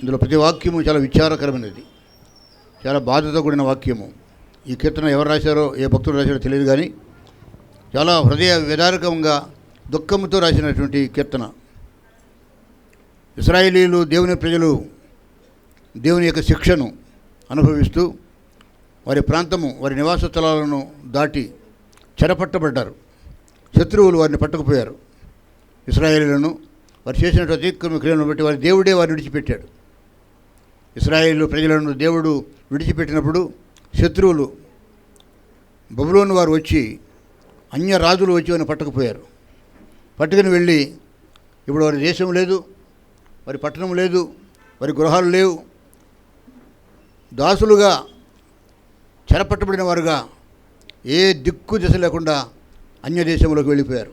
ఇందులో ప్రతి వాక్యము చాలా విచారకరమైనది. చాలా బాధతో కూడిన వాక్యము. ఈ కీర్తన ఎవరు రాశారో ఏ భక్తులు రాశారో తెలియదు కానీ చాలా హృదయ విదారకంగా దుఃఖంతో రాసినటువంటి కీర్తన. ఇస్రాయేలీలు దేవుని ప్రజలు దేవుని యొక్క శిక్షను అనుభవిస్తూ వారి ప్రాంతము వారి నివాస స్థలాలను దాటి చెరపట్టబడ్డారు. శత్రువులు వారిని పట్టుకుపోయారు. ఇస్రాయేలీలను వారు చేసినటువంటి అతిక్రమ క్రియలను బట్టి వారి దేవుడే వారిని విడిచిపెట్టాడు. ఇస్రాయేలు ప్రజలను దేవుడు విడిచిపెట్టినప్పుడు శత్రువులు బబులోని వారు వచ్చి అన్య రాజులు వచ్చి వారిని పట్టుకుపోయారు. పట్టుకుని వెళ్ళి ఇప్పుడు వారి దేశం లేదు వారి పట్టణం లేదు వారి గృహాలు లేవు. దాసులుగా చెరపట్టబడిన వారుగా ఏ దిక్కు దిశ లేకుండా అన్య దేశంలోకి వెళ్ళిపోయారు.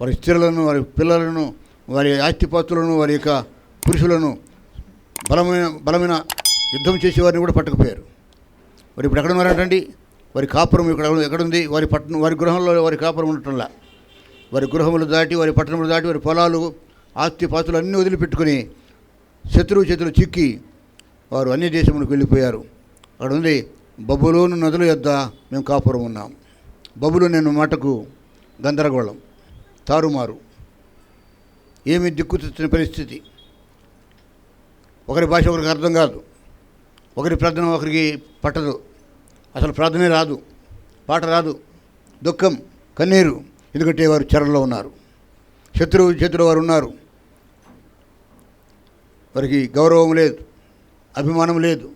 వారి స్త్రీలను వారి పిల్లలను వారి ఆస్తిపాస్తులను వారి యొక్క పురుషులను బలమైన బలమైన యుద్ధం చేసే వారిని కూడా పట్టుకుపోయారు. మరి ఇప్పుడు ఎక్కడ ఉన్నారంటండి? వారి కాపురం ఇక్కడ ఎక్కడుంది వారి పట్టణం వారి గృహంలో వారి కాపురం ఉండటంలా. వారి గృహములు దాటి వారి పట్టణములు దాటి వారి పొలాలు ఆస్తి పాస్తులు అన్నీ వదిలిపెట్టుకుని శత్రువు చేతులు చిక్కి వారు అన్ని దేశములకు వెళ్ళిపోయారు. అక్కడ ఉంది బబులోను నదుల యొద్ద మేము కాపురం ఉన్నాం. బబులు నేను మాటకు గందరగోళం తారుమారు. ఏమి దిక్కు తెచ్చిన పరిస్థితి? ఒకరి భాష ఒకరికి అర్థం కాదు. ఒకరి ప్రార్థన ఒకరికి పట్టదు. అసలు ప్రార్థనే రాదు. పాట రాదు. దుఃఖం కన్నీరు ఎందుకంటే వారు చెరలో ఉన్నారు. శత్రువు చేతిలో వారు ఉన్నారు. వారికి గౌరవం లేదు అభిమానం లేదు.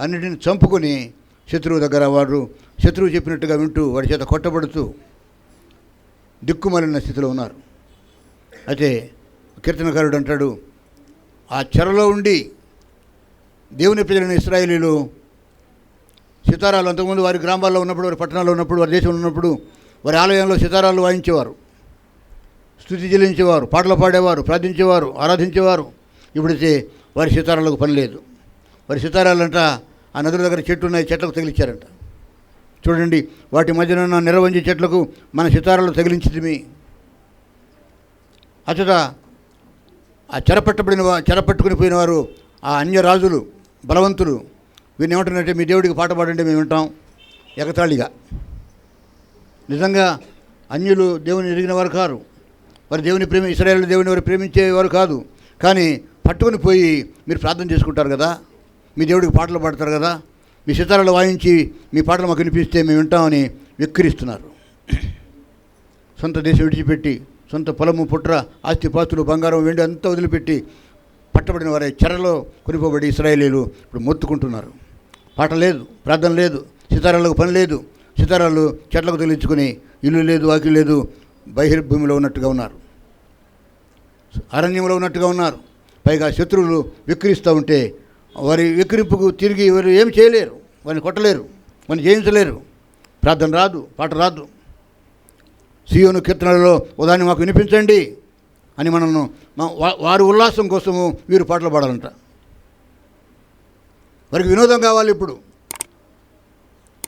అన్నిటిని చంపుకొని శత్రువు దగ్గర వారు శత్రువు చెప్పినట్టుగా వింటూ వాడి చేత కొట్టబడుతూ దిక్కుమాలిన స్థితిలో ఉన్నారు. అయితే కీర్తనకారుడు అంటాడు ఆ చెరలో ఉండి దేవుని ప్రజలైన ఇస్రాయేలీలు సితారాలు అంతకుముందు వారి గ్రామాల్లో ఉన్నప్పుడు వారి పట్టణాల్లో ఉన్నప్పుడు వారి దేశంలో ఉన్నప్పుడు వారి ఆలయంలో సితారాలు వాయించేవారు. స్థుతి చెల్లించేవారు పాటలు పాడేవారు ప్రార్థించేవారు ఆరాధించేవారు. ఇప్పుడైతే వారి సితారాలకు పని లేదు. వారి సితారాలంట ఆ నదుల దగ్గర చెట్టు ఉన్నాయి చెట్లకు తగిలిచ్చారంట. చూడండి వాటి మధ్యన ఉన్న చెట్లకు మన సితారాలు తగిలించింది అచట ఆ చెరపట్టబడిన వా చెరపట్టుకుని పోయిన వారు ఆ అన్య రాజులు బలవంతులు. వీరిని ఏమంటారంటే మీ దేవుడికి పాట పాడండి మేము వింటాం. ఎగతాళిగా నిజంగా అన్యులు దేవుని ఎరిగిన వారు కారు. వారు దేవుని ప్రేమి ఇస్రాయేల్ దేవుని వారు ప్రేమించేవారు కాదు. కానీ పట్టుకొని పోయి మీరు ప్రార్థన చేసుకుంటారు కదా? మీ దేవుడికి పాటలు పాడతారు కదా? మీ సితారాలు వాయించి మీ పాటలు మాకు వినిపిస్తే మేము వింటామని వెక్కిరిస్తున్నారు. సొంత దేశం విడిచిపెట్టి సొంత పొలము పుట్ర ఆస్తి పాస్తులు బంగారం వెండి అంతా వదిలిపెట్టి పట్టబడిన వారే చెరలో కొనిపోబడి ఇస్రాయేలీలు ఇప్పుడు మొత్తుకుంటున్నారు. పాట లేదు ప్రార్థన లేదు సితారాలకు పని లేదు. సితారాలు చెట్లకు తగిలించుకొని ఇల్లు లేదు వాకి లేదు బహిర్భూమిలో ఉన్నట్టుగా ఉన్నారు. అరణ్యంలో ఉన్నట్టుగా ఉన్నారు. పైగా శత్రువులు విక్రిస్తూ ఉంటే వారి విక్రింపుకు తిరిగి వారు ఏమి చేయలేరు. వారిని కొట్టలేరు. వారిని జయించలేరు. ప్రార్థన రాదు పాట రాదు. సియోను కీర్తనలలో ఉదాహరణ మాకు వినిపించండి అని మనల్ని మా- వారి ఉల్లాసం కోసము వీరు పాటలు పాడాలంట వారికి వినోదం కావాలి ఇప్పుడు.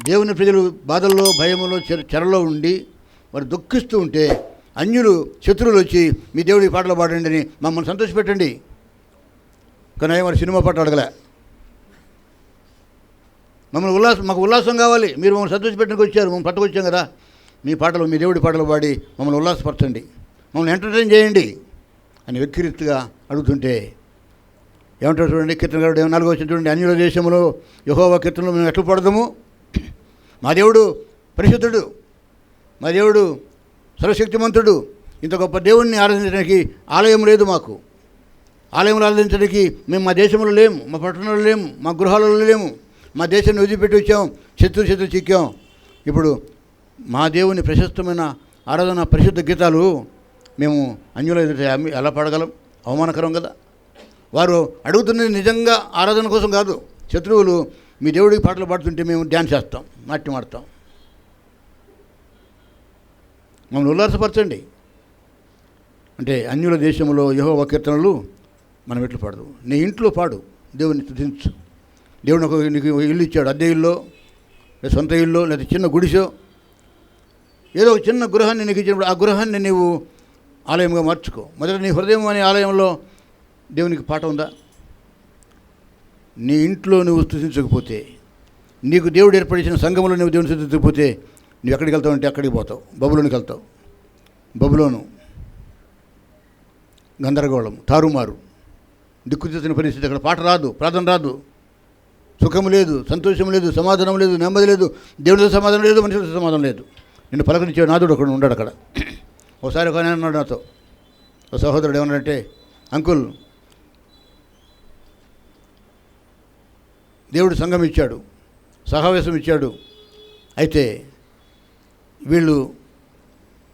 దేవుని ప్రజలు బాధల్లో భయములో చెరలో ఉండి వారు దుఃఖిస్తూ ఉంటే అన్యులు శత్రువులు వచ్చి మీ దేవుడికి పాటలు పాడండి అని మమ్మల్ని సంతోషపెట్టండి. కానీ వారు సినిమా పాట అడగలే. మమ్మల్ని ఉల్లాసం మాకు ఉల్లాసం కావాలి. మీరు మమ్మల్ని సంతోషపెట్టడానికి వచ్చారు. మమ్మల్ని పట్టుకొచ్చాం కదా. మీ పాటలు మీ దేవుడి పాటలు పాడి మమ్మల్ని ఉల్లాసపరచండి. మమ్మల్ని ఎంటర్టైన్ చేయండి అని వెక్కిరిత్తుగా అడుగుతుంటే ఏమంటారు చూడండి కీర్తనగారుడు నాలుగో వచ్చిన చూడండి అన్యుల దేశంలో యహోవ కీర్తనలు మేము ఎట్లు పడదాము మా దేవుడు పరిశుద్ధుడు మా దేవుడు సర్వశక్తిమంతుడు ఇంత గొప్ప దేవుణ్ణి ఆరాధించడానికి ఆలయం లేదు మాకు. ఆలయం ఆరాధించడానికి మేము మా దేశంలో లేము మా పట్టణంలో లేము మా గృహాలలో లేము. మా దేశాన్ని వదిలిపెట్టి వచ్చాం శత్రు శత్రు చిక్కాం. ఇప్పుడు మా దేవుని ప్రశస్తమైన ఆరాధన పరిశుద్ధ గీతాలు మేము అన్యుల ఎలా పాడగలం? అవమానకరం కదా? వారు అడుగుతున్నది నిజంగా ఆరాధన కోసం కాదు. శత్రువులు మీ దేవుడికి పాటలు పాడుతుంటే మేము డ్యాన్స్ చేస్తాం నాట్యం ఆడతాం. మమ్మల్ని ఉల్లాసపరచండి. అంటే అన్యుల దేశంలో యహో కీర్తనలు మనం ఎట్లు పాడదు. నీ ఇంట్లో పాడు దేవుని స్థుతించు. దేవుని ఒక నీకు ఇల్లు ఇచ్చాడు అద్దె ఇల్లు లేదా సొంత ఇల్లు లేదా చిన్న గుడిసో ఏదో ఒక చిన్న గృహాన్ని నీకు ఇచ్చినప్పుడు ఆ గృహాన్ని నీవు ఆలయంగా మార్చుకో. మొదట నీ హృదయం అనే ఆలయంలో దేవునికి పాట ఉందా? నీ ఇంట్లో నువ్వు స్థుతించకపోతే నీకు దేవుడు ఏర్పడిన సంఘంలో నువ్వు దేవుని స్థుతించకపోతే నువ్వు ఎక్కడికి వెళ్తావు అంటే అక్కడికి పోతావు? బబులోనికి వెళ్తావు. బబులోను గందరగోళం తారుమారు దిక్కుతీసిన పరిస్థితి అక్కడ. పాట రాదు ప్రార్థన రాదు. సుఖం లేదు సంతోషం లేదు సమాధానం లేదు నెమ్మది లేదు. దేవుడితో సమాధానం లేదు మనుషులతో సమాధానం లేదు. నిన్ను పలకరించే నాదుడు ఒకడు ఉన్నాడు అక్కడ. ఒకసారి ఒక అన్నాడు నాతో ఒక సహోదరుడు ఏమన్నాడంటే అంకుల్ దేవుడు సంఘం ఇచ్చాడు సహావేశం ఇచ్చాడు అయితే వీళ్ళు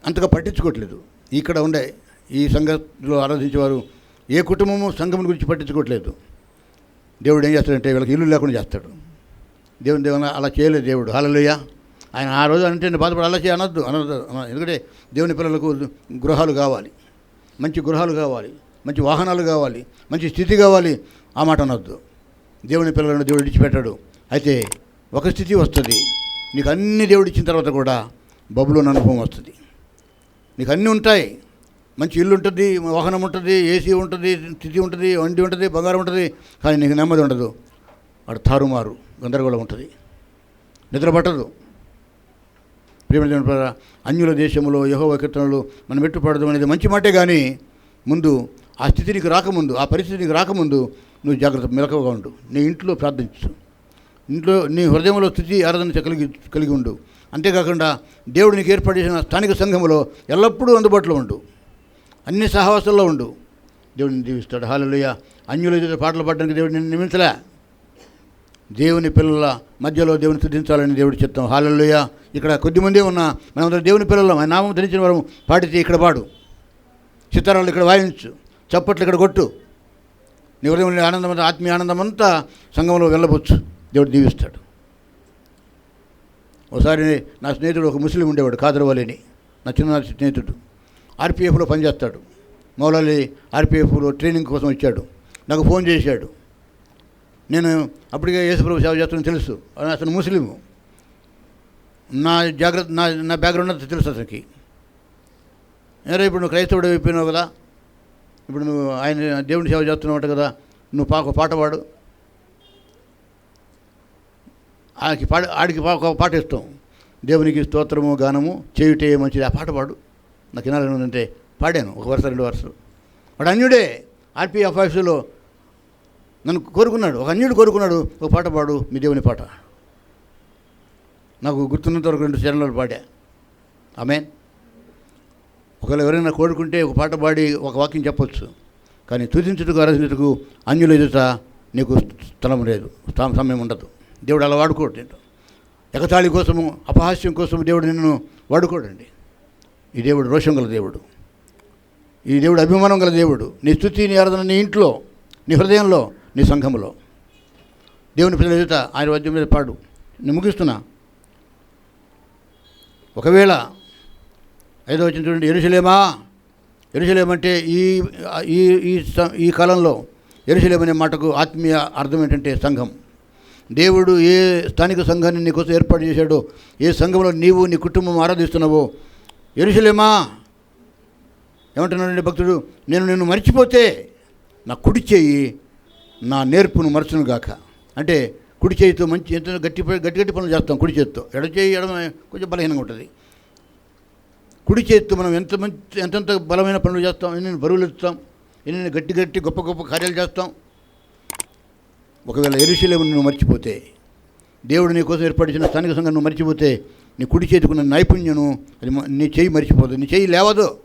అంతగా పట్టించుకోవట్లేదు. ఇక్కడ ఉండే ఈ సంఘంలో ఆరాధించేవారు ఏ కుటుంబము సంఘం గురించి పట్టించుకోవట్లేదు. దేవుడు ఏం చేస్తాడంటే వీళ్ళకి ఇల్లు లేకుండా చేస్తాడు. దేవుని దేవుని అలా చేయలేదు దేవుడు. హాలలుయ్య ఆయన ఆ రోజు అంటే నేను బాధపడి అలా అనొద్దు అనొద్దు. ఎందుకంటే దేవుని పిల్లలకు గృహాలు కావాలి. మంచి గృహాలు కావాలి. మంచి వాహనాలు కావాలి. మంచి స్థితి కావాలి. ఆ మాట అనొద్దు. దేవుని పిల్లలను దేవుడు ఇడిచిపెట్టాడు అయితే ఒక స్థితి వస్తుంది. నీకు అన్ని దేవుడు ఇచ్చిన తర్వాత కూడా బబులోని అనుభవం వస్తుంది. నీకు అన్నీ ఉంటాయి. మంచి ఇల్లు ఉంటుంది వాహనం ఉంటుంది ఏసీ ఉంటుంది స్థితి ఉంటుంది వండి ఉంటుంది బంగారం ఉంటుంది. కానీ నీకు నెమ్మది ఉండదు. వాడు తారుమారు గందరగోళం ఉంటుంది. నిద్ర పట్టదు ప్రేమ అన్యుల దేశంలో యహో కీర్తనలు మనం మెట్టుపడదు అనేది మంచి మాటే కానీ ముందు ఆ స్థితి నీకు రాకముందు ఆ పరిస్థితి నీకు రాకముందు నువ్వు జాగ్రత్త మెలకువగా ఉండు. నీ ఇంట్లో ప్రార్థించు ఇంట్లో నీ హృదయంలో స్థితి ఆరాధన కలిగి కలిగి ఉండు. అంతేకాకుండా దేవుడు నీకు ఏర్పాటు చేసిన స్థానిక సంఘంలో ఎల్లప్పుడూ అందుబాటులో ఉండు. అన్ని సహవాసాల్లో ఉండు. దేవుడిని దీవిస్తాడు. హాలలుయ అన్యుల పాటలు పాడడానికి దేవుడిని నిన్ను నిమించలే దేవుని పిల్లల మధ్యలో దేవుని స్థుతించాలని దేవుడు చెప్తాం. హాలలుయ. ఇక్కడ కొద్దిమంది ఉన్న మనందరం దేవుని పిల్లలం. ఆయన నామం ధరించిన వారు పాటితే ఇక్కడ పాడు. సితారాలు ఇక్కడ వాయించు. చప్పట్లు ఇక్కడ కొట్టు. నీ హృదయంలో ఆనందం అంతా ఆత్మీయ ఆనందం అంతా సంఘంలో వెళ్ళవచ్చు దేవుడు దీవిస్తాడు. ఒకసారి నా స్నేహితుడు ఒక ముస్లిం ఉండేవాడు కాదరవాలేని. నా చిన్ననాటి స్నేహితుడు. ఆర్పిఎఫ్లో పనిచేస్తాడు. మౌలాలి ఆర్పిఎఫ్లో ట్రైనింగ్ కోసం వచ్చాడు. నాకు ఫోన్ చేశాడు. నేను అప్పటికే యేసుప్రభు సేవ చేస్తున్నాను తెలుసు. అతను ముస్లిము. నా జాగ్రత్త నా నా బ్యాక్గ్రౌండ్ అంతా తెలుసు అతనికి. నేరే ఇప్పుడు నువ్వు క్రైస్తవుడు అయిపోయినావు కదా. ఇప్పుడు నువ్వు ఆయన దేవుని సేవ చేస్తున్నావు కదా. నువ్వు పాక పాట పాడు. ఆడికి పాడ ఆడికి పా- ఒక పాట ఇస్తాం. దేవునికి స్తోత్రము గానము చేయుటే మంచిది. ఆ పాట పాడు. నాకు వినాలని ఉందంటే పాడాను. ఒక వరుస రెండు వరుసలు. వాడు అన్యుడే. ఆర్పిఎఫ్ ఆఫీసులో నన్ను కోరుకున్నాడు. ఒక అన్యుడు కోరుకున్నాడు. ఒక పాట పాడు మీ దేవుని పాట. నాకు గుర్తున్నంత వరకు రెండు చరణాలు పాడా. ఆమె ఒకవేళ ఎవరైనా కోరుకుంటే ఒక పాట పాడి ఒక వాక్యం చెప్పొచ్చు. కానీ తుదించుటకు ఆరాధించుటకు అన్యుల ఎదుట నీకు స్థలం లేదు. సమయం ఉండదు. దేవుడు అలా వాడుకోడు నేను ఎగతాళి కోసము అపహాస్యం కోసము దేవుడు నిన్ను వాడుకోడండి. ఈ దేవుడు రోషం గల దేవుడు. ఈ దేవుడు అభిమానం గల దేవుడు. నీ స్థుతి నీ ఆరాధన నీ ఇంట్లో నీ హృదయంలో నీ సంఘములో. దేవుని పిల్లల ఎదుట ఆయన వద్ద మీద పాడు. నేను ముగిస్తున్నా. ఒకవేళ ఐదో వచ్చిన చూడండి ఎరుసలేమా ఎరుసలేమంటే ఈ ఈ ఈ ఈ కాలంలో ఎరుసలేమనే మాటకు ఆత్మీయ అర్థం ఏంటంటే సంఘం. దేవుడు ఏ స్థానిక సంఘాన్ని నీకోసం ఏర్పాటు చేశాడో ఏ సంఘంలో నీవు నీ కుటుంబం ఆరాధిస్తున్నావో ఎరుసలేమా ఏమంటున్నాడండి భక్తుడు? నేను నిన్ను మర్చిపోతే నా కుడి చేయి నా నేర్పును మరచును గాక. అంటే కుడి చేయితో మంచి ఎంత గట్టి గట్టి గట్టి పనులు చేస్తాం కుడి చేతితో. ఎడ చేయి ఎడమ కొంచెం బలహీనంగా ఉంటుంది. కుడి చేతితో మనం ఎంత మంచి ఎంతెంత బలమైన పనులు చేస్తాం ఎన్ని బరువులు ఎత్తుతాం ఎన్ని గట్టి గట్టి గొప్ప గొప్ప కార్యాలు చేస్తాం. ఒకవేళ ఎరుశలేము నువ్వు మర్చిపోతే దేవుడు నీ కోసం ఏర్పడిచిన స్థానిక సంఘం నువ్వు మర్చిపోతే నీ కుడి చేతికున్న నైపుణ్యను అది నీ చేయి మర్చిపోదు నీ చేయి లేవదు.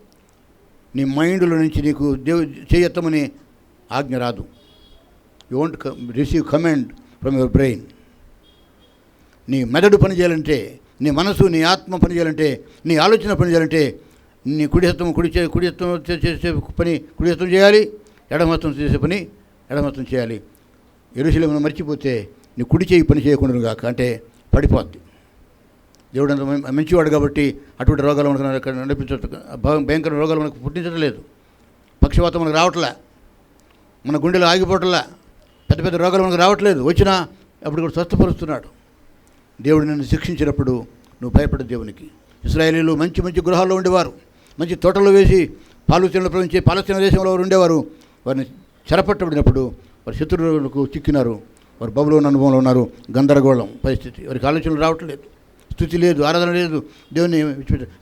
నీ మైండ్లో నుంచి నీకు దేవు చేయి ఎత్తమని ఆజ్ఞ రాదు. You want receive comment from your brain నీ మెదడు పని చేయాలంటే నీ మనసు నీ ఆత్మ పని చేయాలంటే నీ ఆలోచన పని చేయాలంటే నీ కుడిహత్వం కుడి చే కుడిహత్వం చేసే పని కుడిహత్వం చేయాలి ఎడమత్వం చేసే పని ఎడమత్వం చేయాలి. ఎరుశలేమును మర్చిపోతే నీ కుడి చేయి పని చేయకుండా కాక అంటే పడిపోద్ది. దేవుడు అంత మంచివాడు కాబట్టి అటువంటి రోగాలు మనకు అక్కడ భయంకర రోగాలు మనకు పుట్టించడం లేదు పక్షవాతం మనకు రావట్లే. మన గుండెలు ఆగిపోవట్లే. పెద్ద పెద్ద రోగాలు మనకు రావట్లేదు. వచ్చినా అప్పుడు కూడా స్వస్థపరుస్తున్నాడు. దేవుడు నిన్ను శిక్షించినప్పుడు నువ్వు భయపడ దేవునికి. ఇస్రాయేలీలు మంచి మంచి గృహాల్లో ఉండేవారు. మంచి తోటలు వేసి పాలుచీనలు ప్రవహించే పాలస్తీన దేశంలో వారు ఉండేవారు. వారిని చెరపట్టబడినప్పుడు వారి శత్రువులకు చిక్కినారు. వారు బబులోని అనుభవంలో ఉన్నారు. గందరగోళం పరిస్థితి. వారికి ఆలోచనలు రావట్లేదు. స్థుతి లేదు ఆరాధన లేదు. దేవుని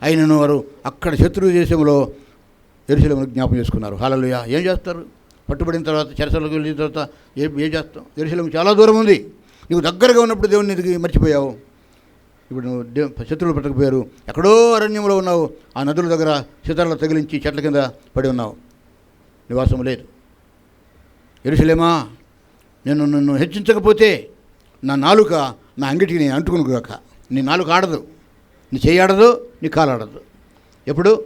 అయినను వారు అక్కడ శత్రువు దేశంలో ఎరుసలేమును జ్ఞాపం చేసుకున్నారు. హాలలుయ. ఏం చేస్తారు? పట్టుబడిన తర్వాత చెరసలకు వెళ్ళిన తర్వాత ఏ ఏం చేస్తాం ఎరుసలేము చాలా దూరం ఉంది. నీకు దగ్గరగా ఉన్నప్పుడు దేవుని నీకు మర్చిపోయావు. ఇప్పుడు నువ్వు దే శత్రువులు పట్టకపోయారు ఎక్కడో అరణ్యంలో ఉన్నావు. ఆ నదుల దగ్గర శితరాలు తగిలించి చెట్ల కింద పడి ఉన్నావు. నివాసం లేదు. ఎరుసలేమా నేను నన్ను హెచ్చించకపోతే నా నాలుక నా అంగిటికి నేను అంటుకునుకోక నీ నాలుక ఆడదు. నీ చేయి ఆడదు నీ కాలు ఆడదు. ఎప్పుడు?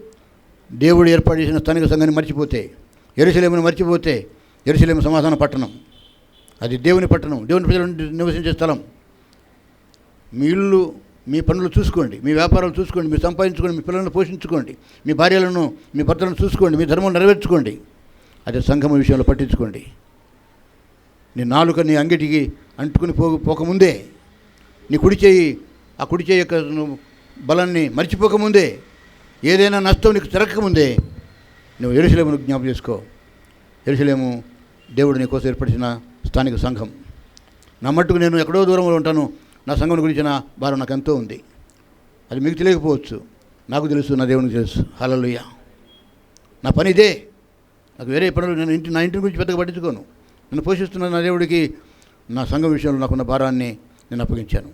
దేవుడు ఏర్పాటు చేసిన స్థానిక సంఘాన్ని మర్చిపోతే ఎరుసలేమును మర్చిపోతే ఎరుసలేము సమాధాన పట్టణం. అది దేవుని పట్టణం. దేవుని ప్రజలు నివసించే స్థలం. మీ ఇల్లు మీ పనులు చూసుకోండి. మీ వ్యాపారాలు చూసుకోండి. మీరు సంపాదించుకోండి. మీ పిల్లలను పోషించుకోండి. మీ భార్యలను మీ భర్తలను చూసుకోండి. మీ ధర్మం నెరవేర్చుకోండి. అదే సంఘం విషయంలో పట్టించుకోండి. నీ నాలుక నీ అంగిటికి అంటుకుని పో పోకముందే నీ కుడి చేయి ఆ కుడి చేయి యొక్క బలాన్ని మర్చిపోకముందే ఏదైనా నష్టం నీకు తిరగకముందే నువ్వు ఎరుసలేమును జ్ఞాపం చేసుకో. ఎరుసలేము దేవుడు నీ కోసం ఏర్పరిచిన స్థానిక సంఘం. నా మట్టుకు నేను ఎక్కడో దూరంలో ఉంటాను. నా సంఘం గురించిన భారం నాకు ఎంతో ఉంది. అది మీకు తెలియకపోవచ్చు. నాకు తెలుసు నా దేవునికి తెలుసు. హలలుయ్య నా పని ఇదే. నాకు వేరే పనులు నేను ఇంటి నా ఇంటి గురించి పెద్దగా పట్టించుకోను. నన్ను పోషిస్తున్న నా దేవుడికి నా సంఘం విషయంలో నాకున్న భారాన్ని నేను అప్పగించాను.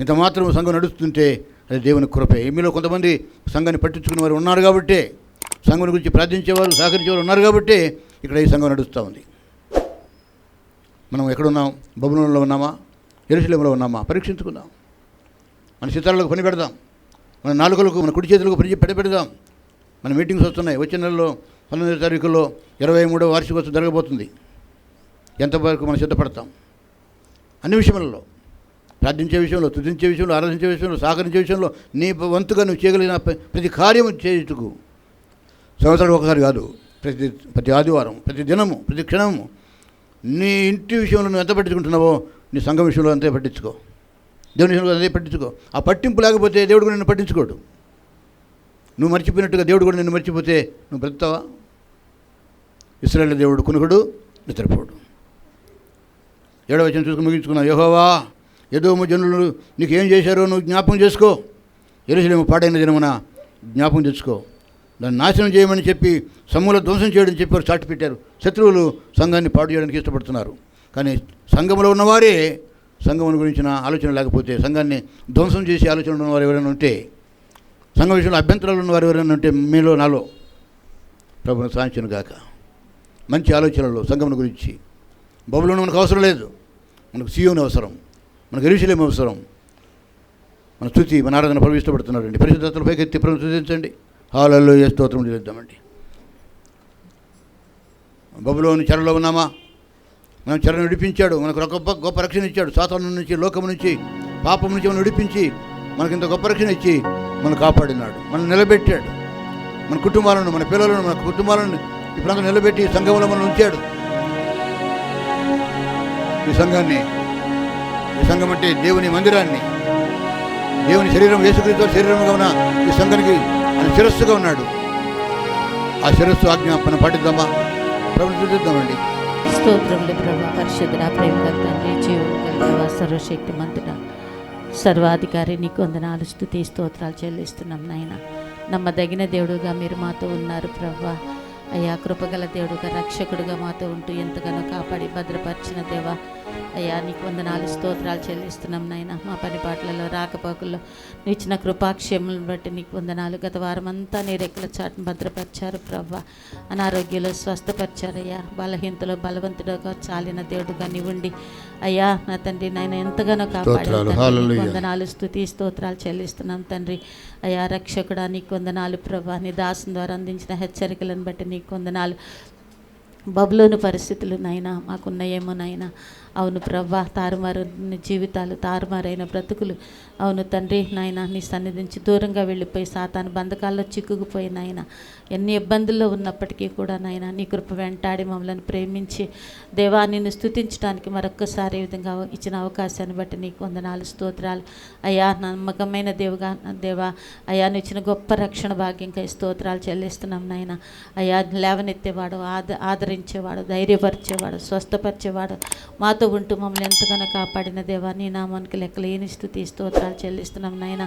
ఇంత మాత్రం సంఘం నడుస్తుంటే అది దేవుని కృపే. మీలో కొంతమంది సంఘాన్ని పట్టించుకున్న వారు ఉన్నారు కాబట్టి సంఘం గురించి ప్రార్థించేవారు సహకరించేవారు ఉన్నారు కాబట్టి ఇక్కడ ఈ సంఘం నడుస్తూ ఉంది. మనం ఎక్కడున్నాం బబులంలో ఉన్నామా? ఎరుసలేములో ఉన్నామా? పరీక్షించుకుందాం. మన చిత్రాలకు పని పెడదాం. మన నాలుగులకు మన కుడి చేతులకు పని పెడ పెడదాం. మన మీటింగ్స్ వస్తున్నాయి. వచ్చే నెలలో పంతొమ్మిదో తారీఖులో ఇరవై మూడో వార్షికోత్సవం జరగబోతుంది. ఎంతవరకు మనం సిద్ధపడతాం? అన్ని విషయంలో ప్రార్థించే విషయంలో తుదించే విషయంలో ఆరాధించే విషయంలో సహకరించే విషయంలో నీ వంతుగా నువ్వు చేయగలిగిన ప్రతి కార్యము చేయుటకు సంవత్సరానికి ఒకసారి కాదు ప్రతి ప్రతి ఆదివారం ప్రతి దినము ప్రతి క్షణము. నీ ఇంటి విషయంలో నువ్వు ఎంత పట్టించుకుంటున్నావో నీ సంఘం విషయంలో అంతే పట్టించుకో. దేవుని విషయంలో అదే పట్టించుకో. ఆ పట్టింపు లేకపోతే దేవుడు కూడా నిన్ను పట్టించుకోడు. నువ్వు మర్చిపోయినట్టుగా దేవుడు కూడా నిన్ను మర్చిపోతే నువ్వు బ్రతావా ఇస్రాయల్ దేవుడు కునుకుడు నిద్రపోడు. ఏడవ వచ్చిన చూసుకుని ముగించుకున్నావు. యహోవా ఏదో జనులు నీకు ఏం చేశారో నువ్వు జ్ఞాపకం చేసుకో. ఎరుసలేము పాడైన దినమున జ్ఞాపకం తెచ్చుకో. దాన్ని నాశనం చేయమని చెప్పి సమూల ధ్వంసం చేయడం చెప్పారు చాటి పెట్టారు. శత్రువులు సంఘాన్ని పాడు చేయడానికి ఇష్టపడుతున్నారు. కానీ సంఘంలో ఉన్నవారే సంఘం గురించిన ఆలోచన లేకపోతే సంఘాన్ని ధ్వంసం చేసే ఆలోచన ఉన్నవారు ఎవరైనా ఉంటే సంఘం విషయంలో అభ్యంతరాలు ఉన్నవారు ఎవరైనా ఉంటే మీలో నాలో ప్రభుత్వం సాధించను గాక. మంచి ఆలోచనలు సంఘం గురించి. బబులను మనకు అవసరం లేదు. మనకు సీయోని అవసరం. మనకు ఎరుసలేం అవసరం. మన స్థుతి మన ఆరాధన ప్రభు ఇష్టపడుతున్నారండి. పరిశుద్ధతలు పైకెత్తి ప్రభు సూచించండి హాలల్లో ఏ స్తోత్రం చేద్దామండి బబులోని చెరలో ఉన్నామా? మనం చెరను విడిపించాడు మనకు ఒక గొప్ప గొప్ప రక్షణ ఇచ్చాడు. సాతాను నుంచి లోకం నుంచి పాపం నుంచి మనం విడిపించి మనకి ఇంత గొప్ప రక్షణ ఇచ్చి మనం కాపాడినాడు. మనం నిలబెట్టాడు. మన కుటుంబాలను మన పిల్లలను మన కుటుంబాలను ఈ ప్రాంతం నిలబెట్టి ఈ సంఘంలో మనం ఉంచాడు. ఈ సంఘాన్ని ఈ సంఘం అంటే దేవుని మందిరాన్ని దేవుని శరీరం యేసుక్రీస్తు శరీరంగా ఉన్న ఈ సంఘానికి ఆయన శిరస్సుగా ఉన్నాడు. ఆ శిరస్సు ఆజ్ఞాపన పాటిద్దామా? ప్రభుత్వం చూద్దామండి స్తోత్రములు ప్రభా పరిశుద్ధుడ ప్రేమ తండ్రి జీవన సర్వశక్తి మంతుడ సర్వాధికారి నీకు వందనాలు స్థుతి స్తోత్రాలు చెల్లిస్తున్నాం నాయన. నమ్మదగిన దేవుడుగా మీరు మాతో ఉన్నారు ప్రభా. అయ్యా కృపగల దేవుడుగా రక్షకుడుగా మాతో ఉంటూ ఎంతగానో కాపాడి భద్రపరిచిన దేవా. అయ్యా నీకు వందనాలు స్తోత్రాలు చెల్లిస్తున్నాం నాయన. మా పని పాటలలో రాకపోకల్లో నువ్వు ఇచ్చిన కృపాక్షేములను బట్టి నీకు వందనాలు. గత వారం అంతా నీ రెక్కల చాటును భద్రపరిచారు ప్రవ్వ. అనారోగ్యంలో స్వస్థపరిచారయ్యా. బలహీనతలో బలవంతుడుగా చాలిన దేవుడుగా నీవుండి అయ్యా నా తండ్రి నాయన ఎంతగానో హల్లెలూయా. వందనాలు స్థుతి స్తోత్రాలు చెల్లిస్తున్నాం తండ్రి. అయ్యా రక్షకుడా నీకు వందనాలు ప్రభా. నీ దాసం ద్వారా అందించిన హెచ్చరికలను బట్టి నీకు వందనాలు. బబులోని పరిస్థితులు నాయనా మాకున్నాయేమో నాయనా. అవును ప్రవ్వా తారుమారు జీవితాలు తారుమారైన బ్రతుకులు. అవును తండ్రి నాయన నీ సన్నిధి నుంచి దూరంగా వెళ్ళిపోయి సాతాను బంధకాల్లో చిక్కుకుపోయి నాయన. ఎన్ని ఇబ్బందుల్లో ఉన్నప్పటికీ కూడా నాయన నీ కృప వెంటాడి మమ్మల్ని ప్రేమించి దేవా నిన్ను స్థుతించడానికి మరొక్కసారి ఈ విధంగా ఇచ్చిన అవకాశాన్ని బట్టి నీకు వందనాలు స్తోత్రాలు. అయ్యా నమ్మకమైన దేవుగా దేవా అయ్యా ఇచ్చిన గొప్ప రక్షణ భాగ్యంకై స్తోత్రాలు చెల్లిస్తున్నాం నాయన. అయ్యా లేవనెత్తేవాడు ఆద ఆదరి ప్రోత్సహించేవాడు ధైర్యపరిచేవాడు స్వస్థపరిచేవాడు. మాతో ఉంటూ మమ్మల్ని ఎంతగానో కాపాడిన దేవా నీ నామానికి లెక్కలేని స్థుతి స్తోత్రాలు చెల్లిస్తున్నాం నాయన.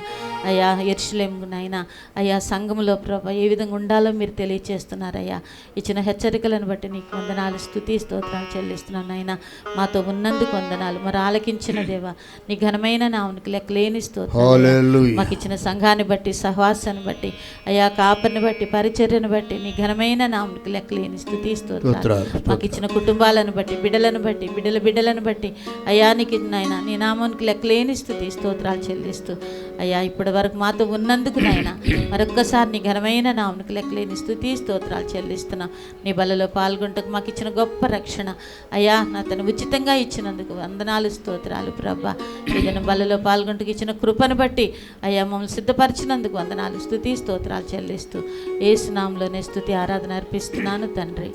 అయ్యా ఎర్షులేం నాయన అయ్యా సంఘంలో ప్రభా ఏ విధంగా ఉండాలో మీరు తెలియచేస్తున్నారయ్యా. ఇచ్చిన హెచ్చరికలను బట్టి నీకు వందనాలు స్థుతి స్తోత్రాలు చెల్లిస్తున్నాం నాయన. మాతో ఉన్నందుకు వందనాలు. మరి ఆలకించిన దేవా నీ ఘనమైన నామునికి లెక్కలేని స్తోత్రాలు. మాకు ఇచ్చిన సంఘాన్ని బట్టి సహవాసాన్ని బట్టి అయా కాపరిని బట్టి పరిచర్యను బట్టి నీ ఘనమైన నామునికి లెక్కలేని స్థుతి స్తోత్రాలు స్తోత్రాలు, మాకు ఇచ్చిన కుటుంబాలను బట్టి బిడ్డలను బట్టి బిడ్డల బిడ్డలను బట్టి. అయానికి నాయన నీ నామానికి లెక్కలేని స్థుతి స్తోత్రాలు చెల్లిస్తూ అయ్యా ఇప్పటి వరకు మాతో ఉన్నందుకు నాయన మరొక్కసారి నీ ఘనమైన నామునికి లెక్కలేని స్థుతి స్తోత్రాలు చెల్లిస్తున్నాం. నీ బలలో పాల్గొంటకు మాకు ఇచ్చిన గొప్ప రక్షణ. అయ్యా నా తను ఉచితంగా ఇచ్చినందుకు వందనాలు స్తోత్రాలు ప్రభా. ఏదైనా బలలో పాల్గొంటకు ఇచ్చిన కృపను బట్టి అయ్యా మమ్మల్ని సిద్ధపరిచినందుకు వందనాలు స్థుతి స్తోత్రాలు చెల్లిస్తూ. ఏసునాంలోనే స్థుతి ఆరాధన అర్పిస్తున్నాను తండ్రి.